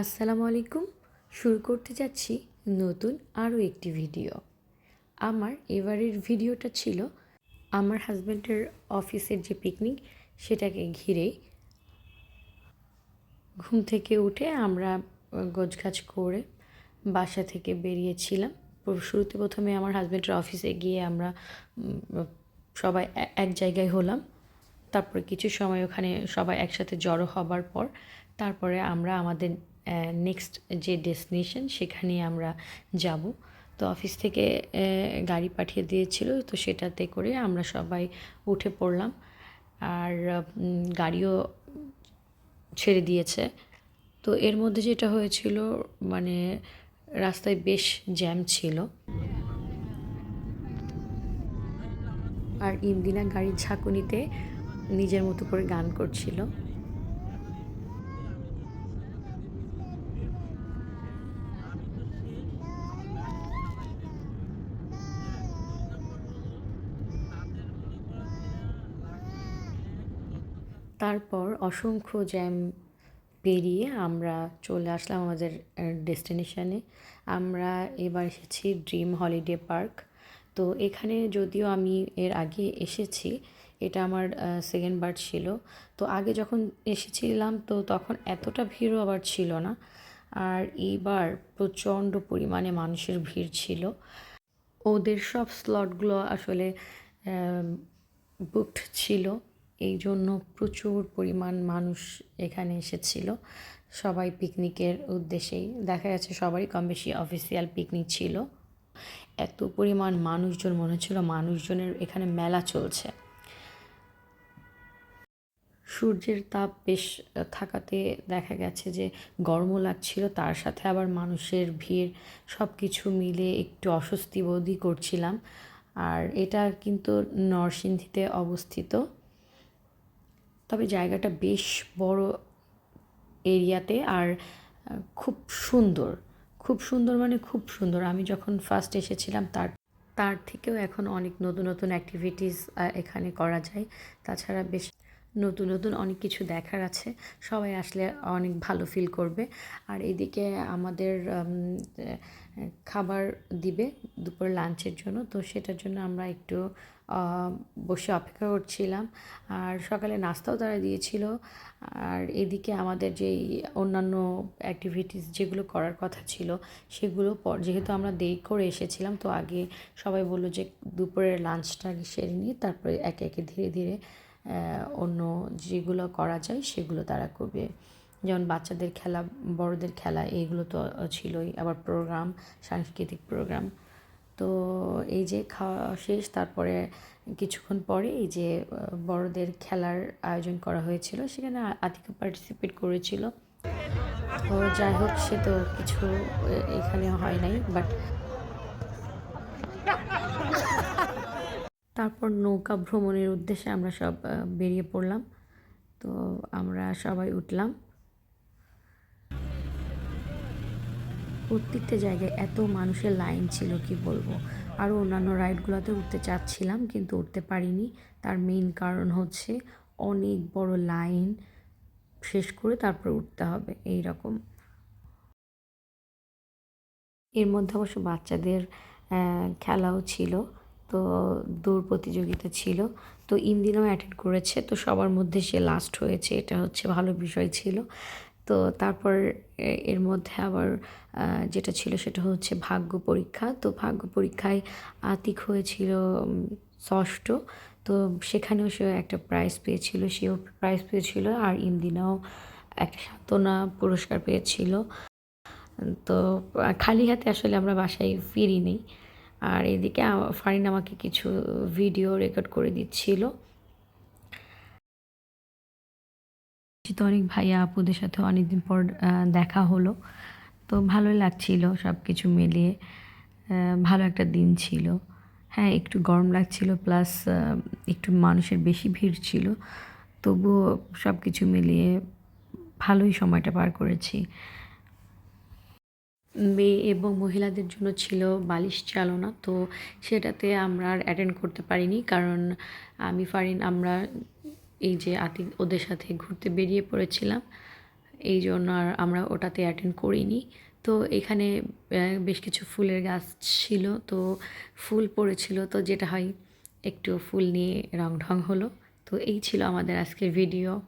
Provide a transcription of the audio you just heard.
আসসালামু আলাইকুম। শুরু করতে যাচ্ছি নতুন আরও একটি ভিডিও। আমার এবারের ভিডিওটা ছিল আমার হাজব্যান্ডের অফিসের যে পিকনিক, সেটাকে ঘিরে ঘুম থেকে উঠে আমরা গোছগাছ করে বাসা থেকে বেরিয়েছিলাম। শুরুতে প্রথমে আমার হাজব্যান্ডের অফিসে গিয়ে আমরা সবাই এক জায়গায় হলাম। তারপরে কিছু সময় ওখানে সবাই একসাথে জড়ো হবার পর, তারপরে আমরা আমাদের নেক্সট যে ডেস্টিনেশন সেখানে আমরা যাব। তো অফিস থেকে গাড়ি পাঠিয়ে দিয়েছিল, তো সেটাতে করে আমরা সবাই উঠে পড়লাম। আর গাড়িও ছেড়ে দিয়েছে। তো এর মধ্যে যেটা হয়েছিল মানে রাস্তায় বেশ জ্যাম ছিল। আর ইন্দিনা গাড়ির ঝাঁকুনিতে নিজের মতো করে গান করছিল। তারপর অসংখ্য জ্যাম পেরিয়ে আমরা চলে আসলাম আমাদের ডেস্টিনেশনে আমরা এবার এসেছি ড্রিম হলিডে পার্ক তো এখানে যদিও আমি এর আগে এসেছি, এটা আমার সেকেন্ড বার ছিল। তো আগে যখন এসেছিলাম, তো তখন এতটা ভিড়ও আবার ছিল না। আর এইবার প্রচণ্ড পরিমাণে মানুষের ভিড় ছিল। ওদের সব স্লটগুলো আসলে বুকড ছিল। এই জন্য প্রচুর পরিমাণ মানুষ এখানে এসেছিল। সবাই পিকনিকের উদ্দেশ্যেই। দেখা যাচ্ছে সবারই কম বেশি অফিসিয়াল পিকনিক ছিল। এত পরিমাণ মানুষজন, মনে হচ্ছিল মানুষজনের এখানে মেলা চলছে। সূর্যের তাপ বেশ থাকাতে দেখা গেছে যে গরমও লাগছিল, তার সাথে আবার মানুষের ভিড় সব কিছু মিলে একটু অস্বস্তি বোধই করছিলাম। আর এটা কিন্তু নরসিংদীতে অবস্থিত। তবে জায়গাটা বেশ বড় এরিয়াতে আর খুব সুন্দর। খুব সুন্দর মানে খুব সুন্দর। আমি যখন ফার্স্ট এসেছিলাম, তার তার থেকেও এখন অনেক নতুন নতুন অ্যাক্টিভিটিস এখানে করা যায়। তাছাড়া বেশ নতুন নতুন অনেক কিছু দেখার আছে। সবাই আসলে অনেক ভালো ফিল করবে। আর এদিকে আমাদের খাবার দিবে দুপুর লাঞ্চের জন্য। তো সেটার জন্য আমরা একটু বসে অপেক্ষা করছিলাম। আর সকালে নাস্তাও তারা দিয়েছিল। আর এদিকে আমাদের যেই অন্যান্য অ্যাক্টিভিটিস যেগুলো করার কথা ছিল, সেগুলো পর যেহেতু আমরা দেরি করে এসেছিলাম, তো আগে সবাই বলল যে দুপুরের লাঞ্চটা আগে সেরে নিয়ে তারপরে একে একে ধীরে ধীরে অন্য যেগুলো করা যায় সেগুলো তারা করবে। যেমন বাচ্চাদের খেলা, বড়দের খেলা, এইগুলো তো ছিলই। আবার প্রোগ্রাম সাংস্কৃতিক প্রোগ্রাম তো এই যে খাওয়া শেষ, তারপরে কিছুক্ষণ পরে এই যে বড়দের খেলার আয়োজন করা হয়েছিল, সেখানে আতিকা পার্টিসিপেট করেছিল। তো যাই হোক, সে তো কিছু এখানে হয় নাই বাট তারপর নৌকা ভ্রমণের উদ্দেশ্যে আমরা সব বেরিয়ে পড়লাম। তো আমরা সবাই উঠলাম। প্রত্যেকটা জায়গায় এত মানুষের লাইন ছিল, কি বলব? আরও অন্যান্য রাইডগুলোতে উঠতে চাচ্ছিলাম, কিন্তু উঠতে পারিনি। তার মেইন কারণ হচ্ছে অনেক বড় লাইন শেষ করে তারপর উঠতে হবে এই রকম এর মধ্যে অবশ্য বাচ্চাদের খেলাও ছিল। তো দৌড় প্রতিযোগিতা ছিল। তো ইন্দিনাও অ্যাটেন্ড করেছে। তো সবার মধ্যে সে লাস্ট হয়েছে। এটা হচ্ছে ভালো বিষয় ছিল। তো তারপর এর মধ্যে আবার যেটা ছিল সেটা হচ্ছে ভাগ্য পরীক্ষা। তো ভাগ্য পরীক্ষায় আতিক হয়েছিল ষষ্ঠ। তো সেখানেও সে একটা প্রাইজ পেয়েছিল। সেও প্রাইজ পেয়েছিল আর ইন্দিনাও একটা সান্ত্বনা পুরস্কার পেয়েছিল। তো খালি হাতে আসলে আমরা বাসায় ফিরিনি। আর এদিকে ফারিন আমাকে কিছু ভিডিও রেকর্ড করে দিচ্ছিল। তো অনেক ভাইয়া আপুদের সাথে অনেকদিন পর দেখা হলো। তো ভালোই লাগছিল সব কিছু মিলিয়ে ভালো একটা দিন ছিল। হ্যাঁ একটু গরম লাগছিল প্লাস একটু মানুষের বেশি ভিড় ছিল। তবুও সব কিছু মিলিয়ে ভালোই সময়টা পার করেছি। মেয়ে এবং মহিলাদের জন্য ছিল বালিশ চালনা। তো সেটাতে আমরা আর অ্যাটেন্ড করতে পারিনি কারণ আমি, ফারিন, আমরা এই যে আতি, ওদের সাথে ঘুরতে বেরিয়ে পড়েছিলাম। এই জন্য আর আমরা ওটাতে অ্যাটেন্ড করিনি। তো এখানে বেশ কিছু ফুলের গাছ ছিল। তো ফুল পড়েছিল। তো যেটা হয়, একটু ফুল নিয়ে রং ঢং হলো। তো এই ছিল আমাদের আজকের ভিডিও